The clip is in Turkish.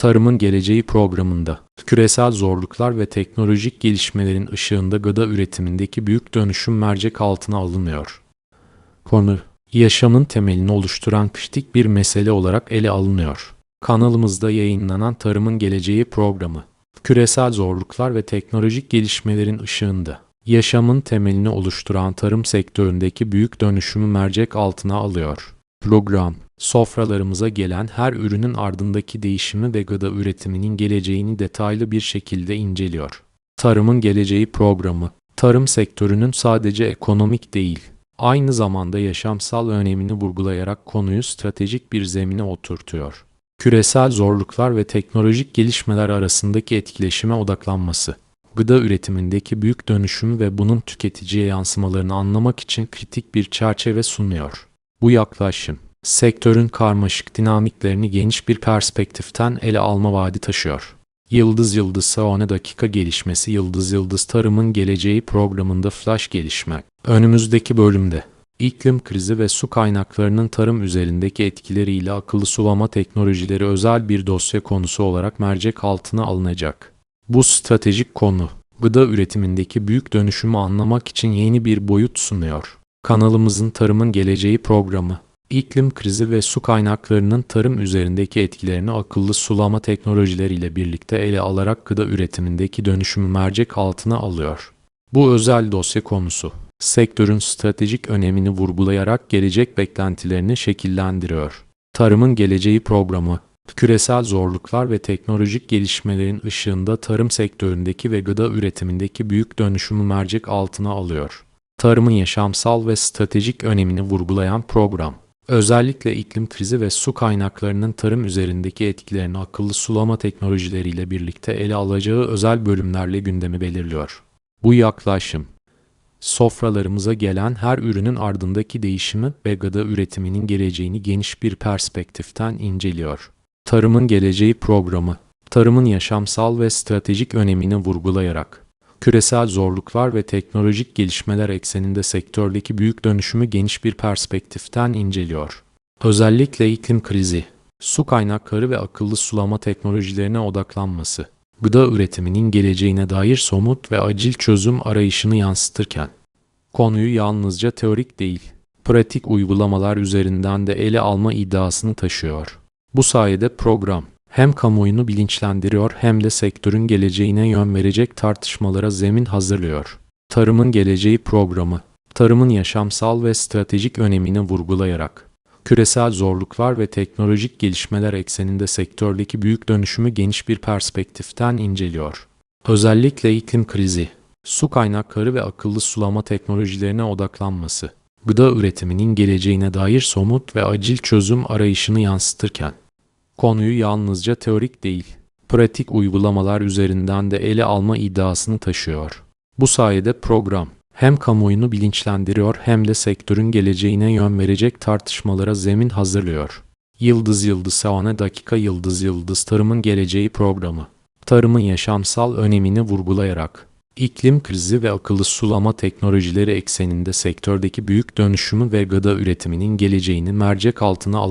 Tarımın Geleceği programında küresel zorluklar ve teknolojik gelişmelerin ışığında gıda üretimindeki büyük dönüşüm mercek altına alınıyor. Konu, yaşamın temelini oluşturan kritik bir mesele olarak ele alınıyor. Kanalımızda yayınlanan Tarımın Geleceği programı, küresel zorluklar ve teknolojik gelişmelerin ışığında yaşamın temelini oluşturan tarım sektöründeki büyük dönüşümü mercek altına alıyor. Program, sofralarımıza gelen her ürünün ardındaki değişimi ve gıda üretiminin geleceğini detaylı bir şekilde inceliyor. Tarımın Geleceği programı, tarım sektörünün sadece ekonomik değil, aynı zamanda yaşamsal önemini vurgulayarak konuyu stratejik bir zemine oturtuyor. Küresel zorluklar ve teknolojik gelişmeler arasındaki etkileşime odaklanması, gıda üretimindeki büyük dönüşümü ve bunun tüketiciye yansımalarını anlamak için kritik bir çerçeve sunuyor. Bu yaklaşım, sektörün karmaşık dinamiklerini geniş bir perspektiften ele alma vaadi taşıyor. Yıldız Yıldız Saone Dakika Gelişmesi Yıldız Yıldız Tarımın Geleceği programında flash gelişme. Önümüzdeki bölümde iklim krizi ve su kaynaklarının tarım üzerindeki etkileriyle akıllı sulama teknolojileri özel bir dosya konusu olarak mercek altına alınacak. Bu stratejik konu, gıda üretimindeki büyük dönüşümü anlamak için yeni bir boyut sunuyor. Kanalımızın Tarımın Geleceği programı, iklim krizi ve su kaynaklarının tarım üzerindeki etkilerini akıllı sulama teknolojileriyle birlikte ele alarak gıda üretimindeki dönüşümü mercek altına alıyor. Bu özel dosya konusu, sektörün stratejik önemini vurgulayarak gelecek beklentilerini şekillendiriyor. Tarımın Geleceği programı, küresel zorluklar ve teknolojik gelişmelerin ışığında tarım sektöründeki ve gıda üretimindeki büyük dönüşümü mercek altına alıyor. Tarımın yaşamsal ve stratejik önemini vurgulayan program, özellikle iklim krizi ve su kaynaklarının tarım üzerindeki etkilerini akıllı sulama teknolojileriyle birlikte ele alacağı özel bölümlerle gündemi belirliyor. Bu yaklaşım, sofralarımıza gelen her ürünün ardındaki değişimi ve gıda üretiminin geleceğini geniş bir perspektiften inceliyor. Tarımın Geleceği programı, tarımın yaşamsal ve stratejik önemini vurgulayarak, küresel zorluklar ve teknolojik gelişmeler ekseninde sektördeki büyük dönüşümü geniş bir perspektiften inceliyor. Özellikle iklim krizi, su kaynakları ve akıllı sulama teknolojilerine odaklanması, gıda üretiminin geleceğine dair somut ve acil çözüm arayışını yansıtırken, konuyu yalnızca teorik değil, pratik uygulamalar üzerinden de ele alma iddiasını taşıyor. Bu sayede program hem kamuoyunu bilinçlendiriyor hem de sektörün geleceğine yön verecek tartışmalara zemin hazırlıyor. Tarımın Geleceği programı, tarımın yaşamsal ve stratejik önemini vurgulayarak, küresel zorluklar ve teknolojik gelişmeler ekseninde sektördeki büyük dönüşümü geniş bir perspektiften inceliyor. Özellikle iklim krizi, su kaynakları ve akıllı sulama teknolojilerine odaklanması, gıda üretiminin geleceğine dair somut ve acil çözüm arayışını yansıtırken, konuyu yalnızca teorik değil, pratik uygulamalar üzerinden de ele alma iddiasını taşıyor. Bu sayede program, hem kamuoyunu bilinçlendiriyor hem de sektörün geleceğine yön verecek tartışmalara zemin hazırlıyor. Yıldız Yıldız Saane Dakika Yıldız Yıldız Tarımın Geleceği programı, tarımın yaşamsal önemini vurgulayarak, iklim krizi ve akıllı sulama teknolojileri ekseninde sektördeki büyük dönüşümü ve gıda üretiminin geleceğini mercek altına al